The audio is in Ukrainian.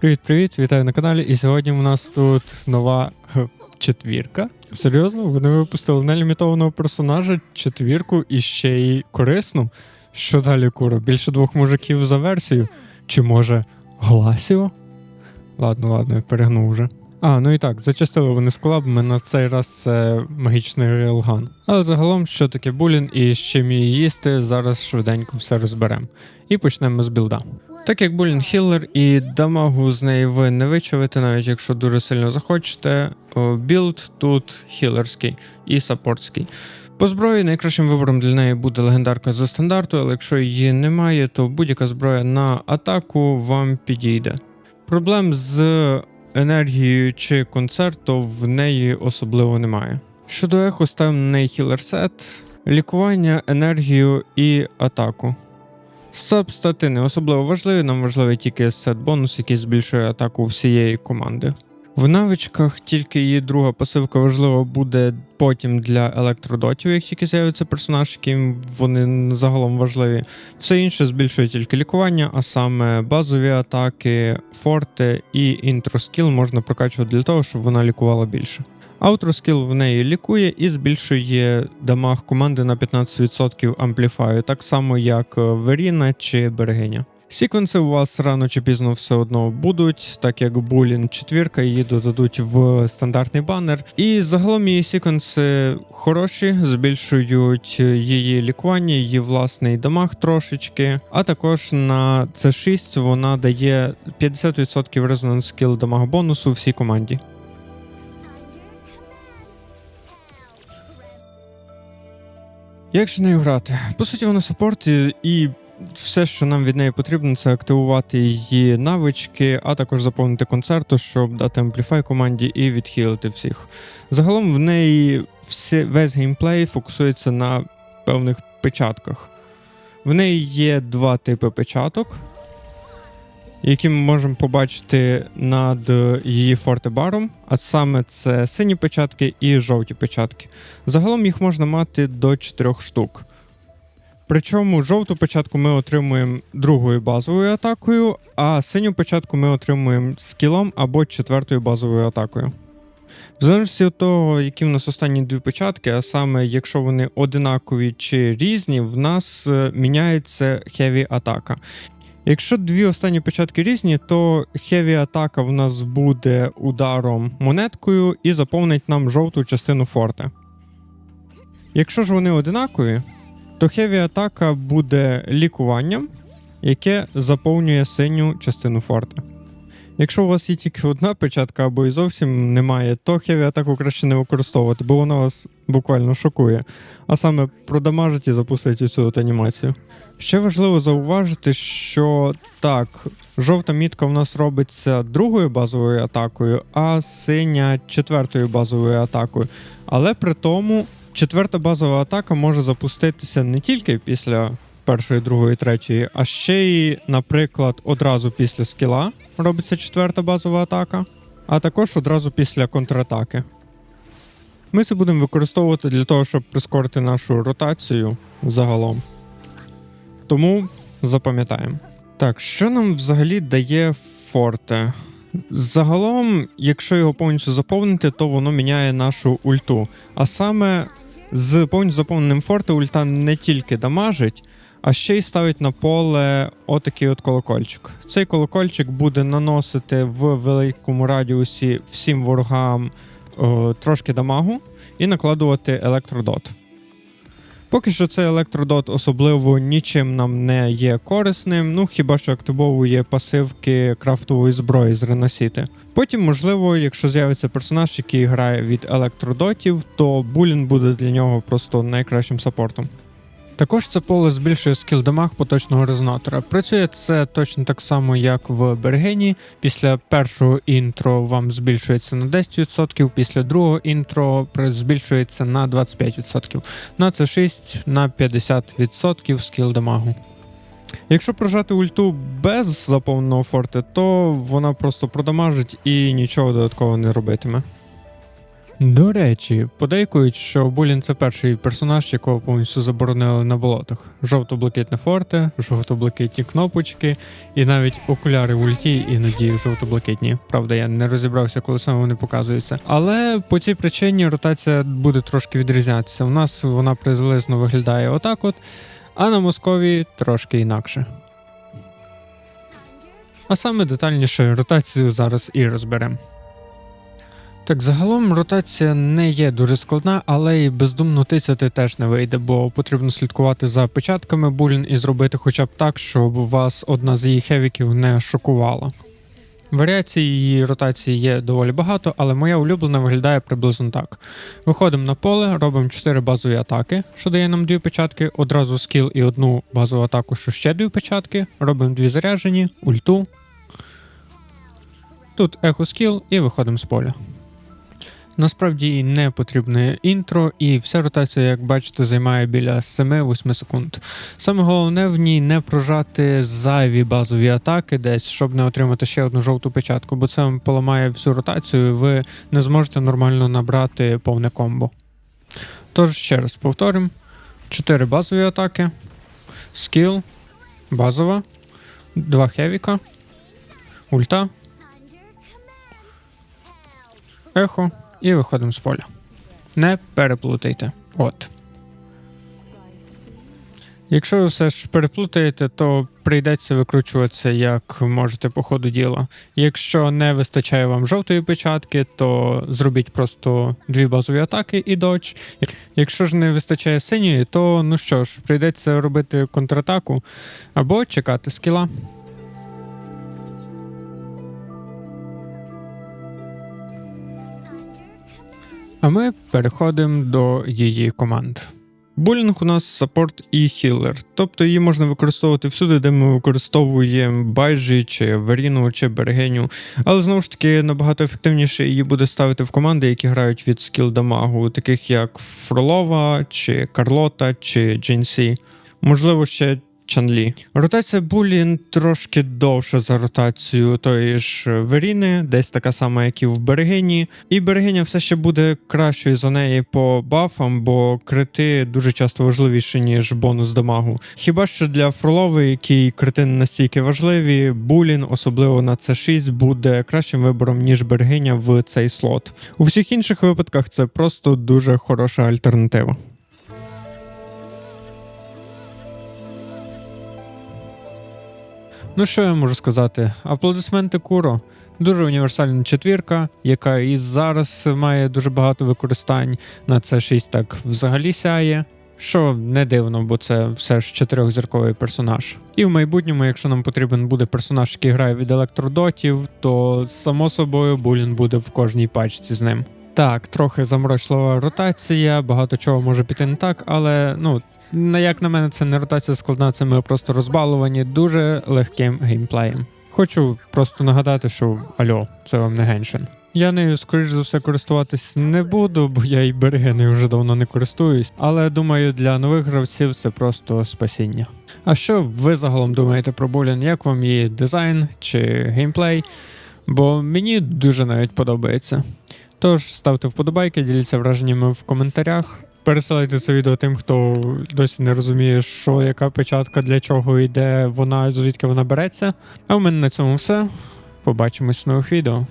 Привіт-привіт, вітаю на каналі. І сьогодні у нас тут нова четвірка. Серйозно, вони випустили нелімітованого персонажа, четвірку і ще й корисну. Що далі, кура? Більше двох мужиків за версію? Чи може Гласіо? Ладно, ладно, я перегнув вже. А, ну і так, зачастили вони з колабами, на цей раз це магічний рейлган. Але загалом, що таке булін і з чим її їсти, зараз швиденько все розберемо. І почнемо з білда. Так як булін хіллер і дамагу з неї ви не вичавите, навіть якщо дуже сильно захочете, білд тут хілерський і саппортський. По зброї найкращим вибором для неї буде легендарка за стандарту, але якщо її немає, то будь-яка зброя на атаку вам підійде. Проблем з енергією чи концерту в неї особливо немає. Щодо ехо, ставимо на неї хілер сет, лікування, енергію і атаку. Сабстати не особливо важливі, нам важливий тільки сет бонус, який збільшує атаку всієї команди. В навичках тільки її друга пасивка важлива буде потім для електродотів, як тільки з'явиться персонаж, яким вони загалом важливі. Все інше збільшує тільки лікування, а саме базові атаки, форти і інтроскіл можна прокачувати для того, щоб вона лікувала більше. Аутроскіл в неї лікує і збільшує дамаг команди на 15% ампліфаю, так само як Веріна чи Берегиня. Сіквенси у вас рано чи пізно все одно будуть, так як Булін четвірка її додадуть в стандартний банер. І загалом її сіквенси хороші, збільшують її лікування, її власний дамаг трошечки. А також на C6 вона дає 50% резонанс скіл дамаг бонусу всій команді. Як же нею грати? По суті, вона саппорт і все, що нам від неї потрібно, це активувати її навички, а також заповнити концерту, щоб дати ампліфай команді і відхилити всіх. Загалом в неї всі, весь геймплей фокусується на певних печатках. В неї є два типи печаток, які ми можемо побачити над її фортебаром, а саме це сині печатки і жовті печатки. Загалом їх можна мати до 4 штук. Причому жовту печатку ми отримуємо другою базовою атакою, а синю печатку ми отримуємо скілом або четвертою базовою атакою. В залежності від того, які в нас останні дві печатки, а саме якщо вони одинакові чи різні, в нас е, міняється хеві атака. Якщо дві останні печатки різні, то хеві атака в нас буде ударом монеткою і заповнить нам жовту частину форта. Якщо ж вони одинакові, то хеві атака буде лікуванням, яке заповнює синю частину форта. Якщо у вас є тільки одна печатка або і зовсім немає, то хеві атаку краще не використовувати, бо вона вас буквально шокує. А саме продамажить і запустить цю от анімацію. Ще важливо зауважити, що так, жовта мітка в нас робиться другою базовою атакою, а синя четвертою базовою атакою. Але при тому четверта базова атака може запуститися не тільки після першої, другої, третьої, а ще й, наприклад, одразу після скіла робиться четверта базова атака, а також одразу після контратаки. Ми це будемо використовувати для того, щоб прискорити нашу ротацію загалом. Тому запам'ятаємо. Так, що нам взагалі дає форте? Загалом, якщо його повністю заповнити, то воно міняє нашу ульту. А саме з повністю заповненим форте ульта не тільки дамажить, а ще й ставить на поле отакий от колокольчик. Цей колокольчик буде наносити в великому радіусі всім ворогам о, трошки дамагу і накладувати електродот. Поки що цей електродот особливо нічим нам не є корисним, ну хіба що активовує пасивки крафтової зброї з Реносіти. Потім, можливо, якщо з'явиться персонаж, який грає від електродотів, то булін буде для нього просто найкращим саппортом. Також це поле збільшує скіл дамаг поточного резонатора. Працює це точно так само, як в Бергені. Після першого інтро вам збільшується на 10%, після другого інтро збільшується на 25%. На це 6 на 50% скіл дамагу. Якщо прожати ульту без заповненого форте, то вона просто продамажить і нічого додатково не робитиме. До речі, подейкують, що Булін це перший персонаж, якого повністю заборонили на болотах. Жовто-блакитне форте, жовто-блакитні кнопочки і навіть окуляри в ульті іноді жовто-блакитні. Правда, я не розібрався, коли саме вони показуються. Але по цій причині ротація буде трошки відрізнятися. У нас вона приблизно виглядає отак, от, а на Московії трошки інакше. А саме детальніше ротацію зараз і розберемо. Так, загалом ротація не є дуже складна, але і бездумно тицяти теж не вийде, бо потрібно слідкувати за печатками булін і зробити хоча б так, щоб вас одна з її хевіків не шокувала. Варіацій її ротації є доволі багато, але моя улюблена виглядає приблизно так: виходимо на поле, робимо 4 базові атаки, що дає нам дві печатки, одразу скіл і одну базову атаку, що ще дві печатки, робимо дві заряджені, ульту. Тут ехо скіл і виходимо з поля. Насправді не потрібне інтро, і вся ротація, як бачите, займає біля 7-8 секунд. Саме головне в ній не прожати зайві базові атаки десь, щоб не отримати ще одну жовту печатку, бо це вам поламає всю ротацію, і ви не зможете нормально набрати повне комбо. Тож, ще раз повторимо: 4 базові атаки, скіл, базова, 2 хевіка, ульта, ехо і виходимо з поля. Не переплутайте. От. Якщо ви все ж переплутаєте, то прийдеться викручуватися як можете по ходу діла. Якщо не вистачає вам жовтої печатки, то зробіть просто дві базові атаки і додж. Якщо ж не вистачає синьої, то ну що ж, прийдеться робити контратаку або чекати скіла. А ми переходимо до її команд. Булінг у нас саппорт і хілер, тобто її можна використовувати всюди, де ми використовуємо байджі, чи веріну, чи бергеню. Але знову ж таки набагато ефективніше її буде ставити в команди, які грають від скіл дамагу, таких як Фролова, чи Карлота, чи Джинсі. Можливо, ще Чанлі. Ротація Булін трошки довша за ротацію тої ж Веріни, десь така сама, як і в Берегині. І Берегиня все ще буде кращою за неї по бафам, бо крити дуже часто важливіші, ніж бонус дамагу. Хіба що для Фролови, який крити не настільки важливі, Булін, особливо на C6, буде кращим вибором, ніж Берегиня в цей слот. У всіх інших випадках це просто дуже хороша альтернатива. Ну що я можу сказати? Аплодисменти Куро. Дуже універсальна четвірка, яка і зараз має дуже багато використань. На це 6 так взагалі сяє. Що не дивно, бо це все ж чотирьохзірковий персонаж. І в майбутньому, якщо нам потрібен буде персонаж, який грає від електродотів, то само собою Булін буде в кожній пачці з ним. Так, трохи заморочлива ротація, багато чого може піти не так, але ну, як на мене, це не ротація складна, це ми просто розбалувані дуже легким геймплеєм. Хочу просто нагадати, що альо, це вам не геншин. Я нею, скоріш за все, користуватись не буду, бо я і берегеною вже давно не користуюсь. Але думаю, для нових гравців це просто спасіння. А що ви загалом думаєте про Булін? Як вам її дизайн чи геймплей? Бо мені дуже навіть подобається. Тож ставте вподобайки, діліться враженнями в коментарях. Пересилайте це відео тим, хто досі не розуміє, що яка печатка для чого і де вона, звідки вона береться. А в мене на цьому все. Побачимось в нових відео.